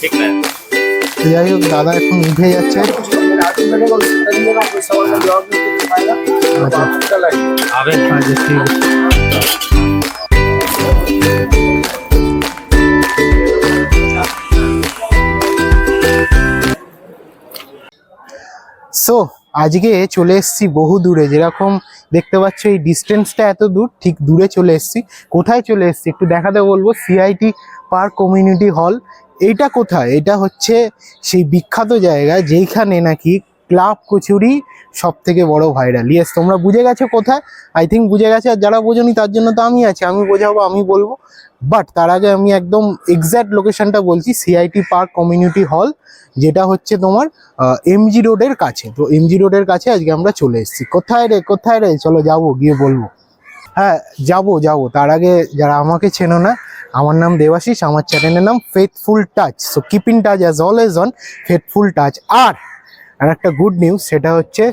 ঠিক না যাই হোক দাদা এখন উঠে যাচ্ছে। আচ্ছা ঠিক সো আজকে চলে এসেছি বহু দূরে। যেরকম দেখতে পাচ্ছ এই ডিস্টেন্সটা এত দূর ঠিক দূরে চলে এসেছি। কোথায় চলে এসেছি একটু দেখাতে বলব। সিআইটি পার্ক কমিউনিটি হল এইটা কোথায়? এটা হচ্ছে সেই বিখ্যাত জায়গা যেইখানে নাকি ক্লাব কচুরি সব থেকে বড় ভাইরাল ইয়েস তোমরা বুঝে গেছো কোথায়? আই থিঙ্ক বুঝে গেছে, আর যারা বোঝনি তার জন্য তো আমি আছি, আমি বোঝাবো, আমি বলব। বাট তার আগে আমি একদম এক্স্যাক্ট লোকেশনটা বলছি সিআইটি পার্ক কমিউনিটি হল যেটা হচ্ছে তোমার এমজি রোডের কাছে। তো এমজি রোডের কাছে আজকে আমরা চলে এসেছি। কোথায় রে কোথায় রে? চলো যাব, গিয়ে বলব। হ্যাঁ যাব যাব। তার আগে যারা আমাকে চেনো না আমার নাম দেবাশিস, আমার চ্যানেলের নাম faithful touch so keep in touch as always on faithful touch আর আর একটা গুড নিউজ সেটা হচ্ছে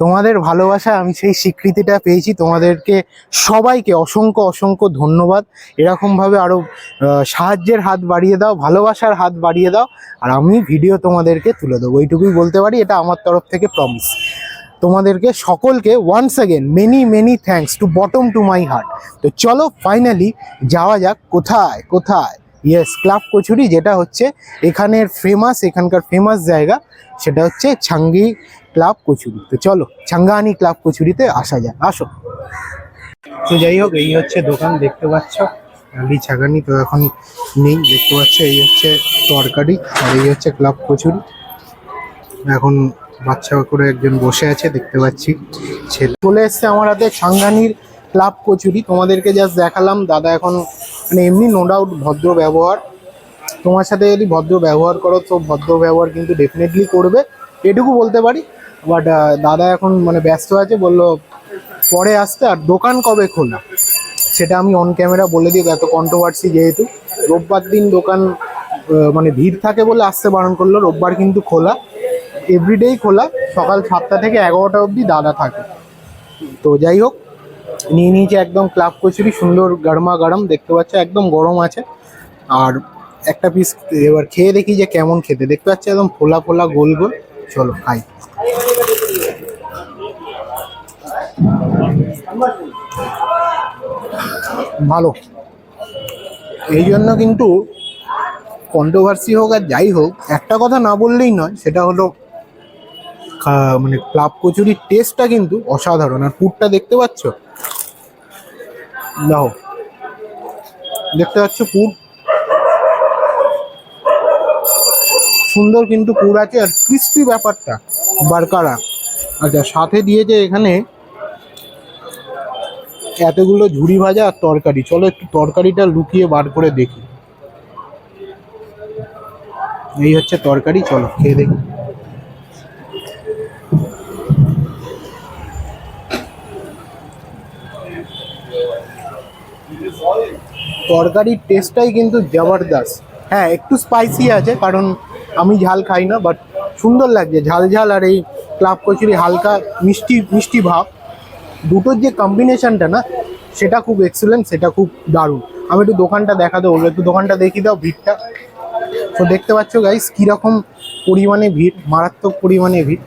তোমাদের ভালোবাসা আমি সেই স্বীকৃতিটা পেয়েছি। তোমাদেরকে সবাইকে অসংখ্য অসংখ্য ধন্যবাদ। এরকমভাবে আরও সাহায্যের হাত বাড়িয়ে দাও, ভালোবাসার হাত বাড়িয়ে দাও। আর আমি ভিডিও তোমাদেরকে তুলে দেবো। এইটুকুই বলতে পারি, এটা আমার তরফ থেকে প্রমিস তোমাদেরকে সকলকে once again many many thanks to bottom to my heart তো চলো ফাইনালি যাওয়া যাক কোথায় কোথায়? ইয়েস ক্লাব কচুরি যেটা হচ্ছে এখানের ফেমাস এখানকার ফেমাস জায়গা, সেটা হচ্ছে ছাঙ্গি ক্লাব কচুরি তো চলো ছাঙ্গানি ক্লাব কচুরিতে আসা যাক, আসো। তো যাই হোক, এই হচ্ছে দোকান, দেখতে পাচ্ছ? আলি ছাগানি তো এখন নেই, দেখতে পাচ্ছ? এই হচ্ছে তরকারি, আর এই হচ্ছে ক্লাব কচুরি এখন বাচ্চা করে একজন বসে আছে, দেখতে পাচ্ছি। ছেলে চলে এসছে আমার হাতে সাংঘানির ক্লাব কচুরি। তোমাদেরকে জাস্ট দেখালাম। দাদা এখন মানে এমনি নো ডাউট ভদ্র ব্যবহার। তোমার সাথে যদি ভদ্র ব্যবহার করো, তো ভদ্র ব্যবহার কিন্তু ডেফিনেটলি করবে। এটুকু বলতে পারি। বাট দাদা এখন মানে ব্যস্ত আছে, বলল, পরে আসতে, আর দোকান কবে খোলা? সেটা আমি অন ক্যামেরা বলে দিই, এত কন্ট্রোভার্সি যেহেতু। রোববার দিন দোকান মানে ভিড় থাকে বলে আসতে বারণ করল। রোববার কিন্তু খোলা। এভরিডেই খোলা, সকাল সাতটা থেকে এগারোটা অবধি দাদা থাকে। তো যাই হোক, নিয়ে নিয়েছে একদম ক্লাব কচুরি, সুন্দর গরমা গরম, দেখতে পাচ্ছ একদম গরম আছে। আর একটা পিস এবার খেয়ে দেখি যে কেমন খেতে। দেখতে পাচ্ছি একদম ফোলা ফোলা গোল গোল। চলো, খাই। ভালো। এই জন্য কিন্তু কন্ট্রোভার্সি হোক আর যাই হোক, একটা কথা না বললেই নয়, সেটা হলো মানে ক্লাব কচুরির টেস্টটা কিন্তু অসাধারণ। আর পুরটা দেখতে পাচ্ছ? দাও। দেখতে পাচ্ছ পুর সুন্দর কিন্তু পুর আছে আর ক্রিস্পি ব্যাপারটা, বারকারা। আচ্ছা সাথে দিয়েছে এখানে এতগুলো ঝুড়ি ভাজা আর তরকারি। চলো একটু তরকারিটা লুকিয়ে বার করে দেখি। এই হচ্ছে তরকারি, চলো খেয়ে দেখি। তরকারির টেস্টটাই কিন্তু জবরদস্ত। হ্যাঁ একটু স্পাইসি আছে, কারণ আমি ঝাল খাই না বাট সুন্দর লাগছে। ঝাল ঝাল আর এই ক্লাব কচুরি হালকা মিষ্টি মিষ্টি ভাব। দুটোর যে কম্বিনেশনটা না, সেটা খুব এক্সেলেন্ট সেটা খুব দারুণ। আমি একটু দোকানটা দেখা দেবো একটু দোকানটা দেখিয়ে দাও ভিড়টা। তো দেখতে পাচ্ছ গাইস কীরকম পরিমাণে ভিড়, মারাত্মক পরিমাণে ভিড়।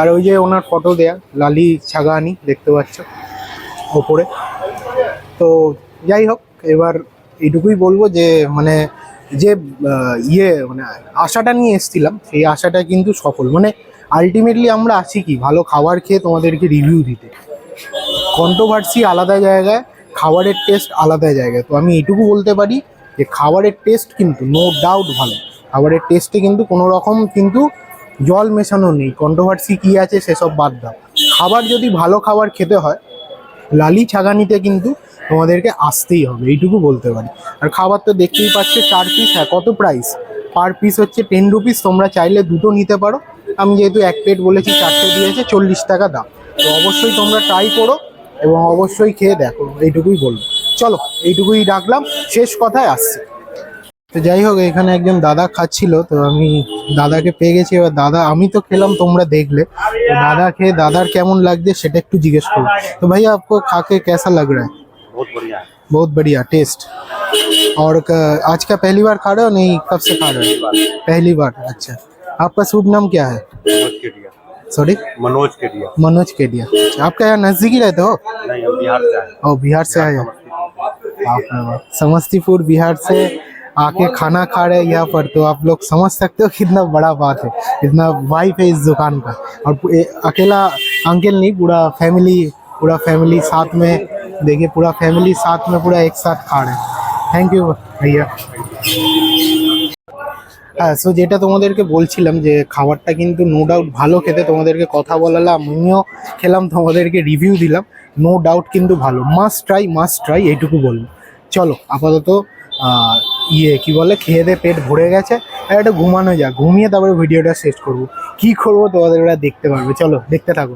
আর ওই যে ওনার ফটো দেয়া, লালি ছাগানি, দেখতে পাচ্ছ, ওপরে। তো যাই হোক এবার এইটুকুই বলব যে মানে যে ইয়ে মানে আশাটা নিয়ে এসেছিলাম, সেই আশাটা কিন্তু সফল। মানে আলটিমেটলি আমরা আসি কি, ভালো খাবার খেয়ে তোমাদেরকে রিভিউ দিতে। কন্ট্রোভার্সি আলাদা জায়গায়, খাবারের টেস্ট আলাদা জায়গায়। তো আমি এইটুকু বলতে পারি যে, খাবারের টেস্ট কিন্তু নো ডাউট ভালো। খাবারের টেস্টে কিন্তু কোনো রকম কিন্তু জল মেশানো নেই। কন্ট্রোভার্সি কী আছে সেসব বাদ দাও। খাবার যদি ভালো খাবার খেতে হয়, লালি ছাগানিতে কিন্তু তোমাদেরকে আসতেই হবে, এইটুকু বলতে পারি। আর খাবার তো দেখতেই পাচ্ছে, চার পিস হ্যাঁ কত প্রাইস পার পিস হচ্ছে টেন রুপিস তোমরা চাইলে দুটো নিতে পারো। আমি যেহেতু এক প্লেট বলেছি, চারটে দিয়েছে, চল্লিশ টাকা দাম। তো অবশ্যই তোমরা ট্রাই করো এবং অবশ্যই খেয়ে দেখো, এইটুকুই বলব। চলো, এইটুকুই ডাকলাম শেষ কথায় আসছি। তো যাই হোক, এখানে একজন দাদা খাচ্ছিল, তো আমি দাদাকে পেয়ে গেছি। এবার দাদা, আমি তো খেলাম, তোমরা দেখলে। দাদা খেয়ে দাদার কেমন লাগছে সেটা একটু জিজ্ঞেস করো। তো ভাই আপকো খাকে কেসা লাগ রা बहुत बढ़िया है। बहुत बढ़िया टेस्ट और आज का पहली बार खा रहे हो? नहीं कब से खा रहे हो? पहली बार। अच्छा। आपका शुभ नाम क्या है? सॉरी मनोज केडिया। मनोज केडिया। अच्छा, आपका यहाँ नज़दीक ही रहते हो? नहीं हम बिहार से आए। और बिहार से आए हो? बाप रे बाप। समस्तीपुर बिहार से आके खाना खा रहे हैं यहाँ पर तो आप लोग समझ सकते हो कितना बड़ा बात है इतना वाइफ है इस दुकान का। और अकेला अंकल नहीं पूरा फैमिली पूरा फैमिली साथ में देखिए पूरा फैमिली साथ में पूरा एक साथ खा रहे हैं থ্যাংক ইউ ভাইয়া হ্যাঁ সো যেটা তোমাদেরকে বলছিলাম যে খাবারটা কিন্তু নো ডাউট ভালো খেতে তোমাদেরকে কথা বলালাম আমিও খেলাম তোমাদেরকে রিভিউ দিলাম নো ডাউট কিন্তু ভালো মাস্ট ট্রাই মাস্ট ট্রাই এইটুকু বলবো চলো আপাতত আহ, ইয়ে কি বলে খেয়ে দিয়ে পেট ভরে গেছে আর একটা ঘুমানো যাক ঘুমিয়ে তারপরে ভিডিওটা শেষ করব কি করবো তোমাদের ওরা দেখতে পারবে চলো দেখতে থাকো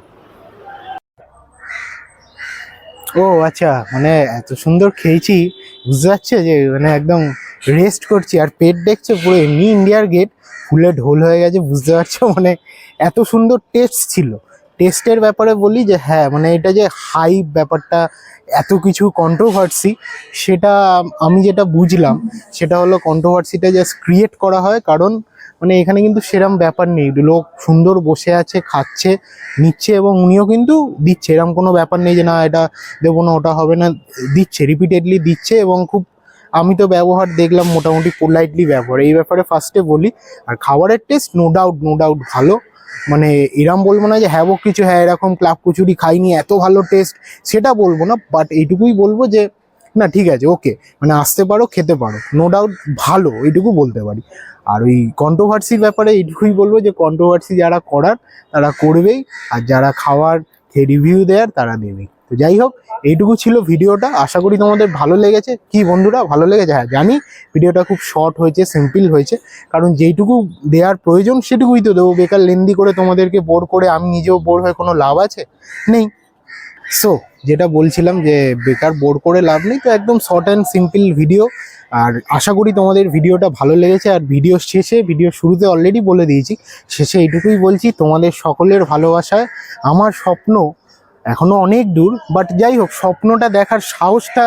ও আচ্ছা মানে এত সুন্দর খেয়েছি, বুঝতে পারছ যে মানে একদম রেস্ট করছি, আর পেট দেখছে পুরো এমনি ইন্ডিয়ার গেট ফুলে ঢোল হয়ে গেছে, বুঝতে পারছ? মানে এত সুন্দর টেস্ট ছিল। টেস্টের ব্যাপারে বলি যে হ্যাঁ মানে এটা যে হাই ব্যাপারটা, এত কিছু কন্ট্রোভার্সি সেটা আমি যেটা বুঝলাম, সেটা হলো কন্ট্রোভার্সিটা জাস্ট ক্রিয়েট করা হয় কারণ মানে এখানে কিন্তু সেরম ব্যাপার নেই। লোক সুন্দর বসে আছে, খাচ্ছে, নিচ্ছে এবং উনিও কিন্তু দিচ্ছে। এরম কোনো ব্যাপার নেই যে, না, এটা দেবো না, ওটা হবে না, দিচ্ছে রিপিটেডলি দিচ্ছে এবং খুব আমি তো ব্যবহার দেখলাম মোটামুটি পোলাইটলি ব্যবহার। এই ব্যাপারে ফার্স্টে বলি, আর খাবারের taste no doubt no doubt ভালো। মানে এরম বলব না যে হ্যাঁ কিছু হ্যাঁ এরকম ক্লাব কচুরি খাইনি, এত ভালো টেস্ট সেটা বলব না বাট এইটুকুই বলব যে, না ঠিক আছে ওকে মানে আসতে পারো, খেতে পারো নো ডাউট ভালো, এইটুকু বলতে পারি। আর ওই কন্ট্রোভার্সির ব্যাপারে এইটুকুই বলব যে কন্ট্রোভার্সি যারা করার, তারা করবেই, আর যারা খাওয়ার রিভিউ দেয়ার, তারা দেবেই। যাই হোক, এইটুকু ছিল ভিডিওটা। আশা করি তোমাদের ভালো লেগেছে। কি বন্ধুরা, ভালো লেগেছে? হ্যাঁ জানি ভিডিওটা খুব শর্ট হয়েছে সিম্পল হয়েছে। কারণ যেইটুকু দেওয়ার প্রয়োজন, সেটুকুই তো দেবো। বেকার লেন্দি করে তোমাদেরকে বোর করে আমি নিজেও বোর হয়ে কোনো লাভ আছে? নেই। সো যেটা বলছিলাম যে বেকার বোর করে লাভ নেই, তো একদম শর্ট অ্যান্ড সিম্পল ভিডিও আর আশা করি তোমাদের ভিডিওটা ভালো লেগেছে। আর ভিডিও শেষে ভিডিও শুরুতে অলরেডি বলে দিয়েছি, শেষে এইটুকুই বলছি, তোমাদের সকলের ভালোবাসায়। আমার স্বপ্ন এখনও অনেক দূর বাট যাই হোক, স্বপ্নটা দেখার সাহসটা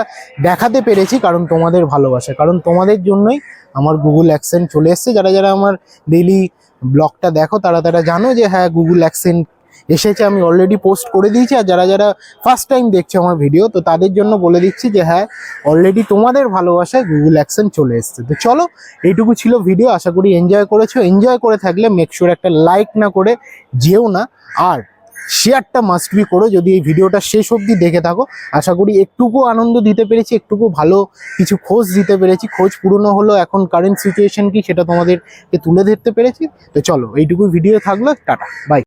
দেখাতে পেরেছি কারণ তোমাদের ভালোবাসা। কারণ তোমাদের জন্যই আমার গুগল অ্যাকসেন্ট চলে এসছে। যারা যারা আমার ডেইলি ব্লগটা দেখো, তারা তারা জানো যে হ্যাঁ গুগল অ্যাকসেন্ট এসেছে, আমি অলরেডি পোস্ট করে দিয়েছি। আর যারা যারা ফার্স্ট টাইম দেখছে আমার ভিডিও তো তাদের জন্য বলে দিচ্ছি যে হ্যাঁ অলরেডি তোমাদের ভালোবাসায় গুগল অ্যাকসেন্ট চলে এসছে। তো চলো, এইটুকু ছিল ভিডিও আশা করি এনজয় করেছ। এনজয় করে থাকলে মেকশোর একটা লাইক না করে যেও না। আর শেয়ারটা মাস্ট বি করো। যদি এই ভিডিওটা শেষ অবধি দেখে থাকো, আশা করি একটুকু আনন্দ দিতে পেরেছি, একটুকু ভালো কিছু খোঁজ দিতে পেরেছি। খোঁজ পুরনো হলো, এখন কারেন্ট সিচুয়েশন কি সেটা তোমাদেরকে তুলে ধরতে পেরেছি। তো চলো, এইটুকু ভিডিও থাকল, টাটা বাই